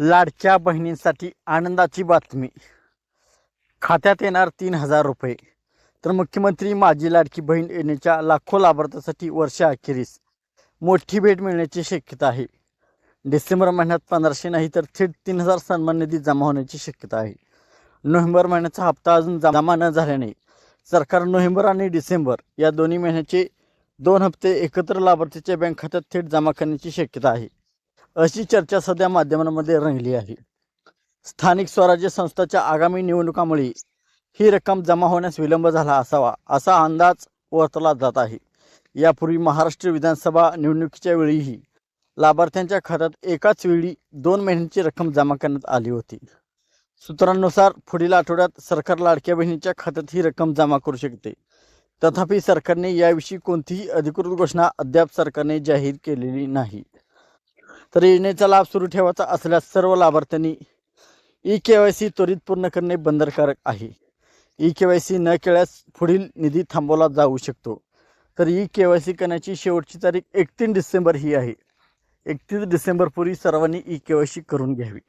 लाडक्या बहिणींसाठी आनंदाची बातमी. खात्यात येणार तीन हजार रुपये. तर मुख्यमंत्री माझी लाडकी बहीण योजनेच्या लाखो लाभार्थ्यांसाठी वर्षाअखेरीस मोठी भेट मिळण्याची शक्यता आहे. डिसेंबर महिन्यात पंधराशे नाही तर थेट तीन हजार सन्मान निधी जमा होण्याची शक्यता आहे. नोव्हेंबर महिन्याचा हप्ता अजून जमा न झाल्याने सरकार नोव्हेंबर आणि डिसेंबर या दोन्ही महिन्याचे दोन हप्ते एकत्र लाभार्थीच्या बँक खात्यात थेट जमा करण्याची शक्यता आहे. अशी चर्चा सध्या माध्यमांमध्ये रंगली आहे. स्थानिक स्वराज्य संस्थाच्या आगामी निवडणुकामुळे ही रक्कम जमा होण्यास विलंब झाला असावा असा अंदाज वर्तवला जात आहे. यापूर्वी महाराष्ट्र विधानसभा निवडणुकीच्या वेळीही लाभार्थ्यांच्या खात्यात एकाच वेळी दोन महिन्यांची रक्कम जमा करण्यात आली होती. सूत्रांनुसार पुढील आठवड्यात सरकार लाडक्या बहिणीच्या खात्यात ही रक्कम जमा करू शकते. तथापि सरकारने याविषयी कोणतीही अधिकृत घोषणा अद्याप सरकारने जाहीर केलेली नाही. तर योजनेचा लाभ सुरू ठेवायचा असल्यास सर्व लाभार्थ्यांनी ई के वाय सी त्वरित पूर्ण करणे बंधनकारक आहे. ई के वाय सी न केल्यास पुढील निधी थांबवला जाऊ शकतो. तर ई के वाय सी करण्याची शेवटची तारीख एकतीस डिसेंबर ही आहे. एकतीस डिसेंबरपूर्वी सर्वांनी ई के वाय सी करून घ्यावी.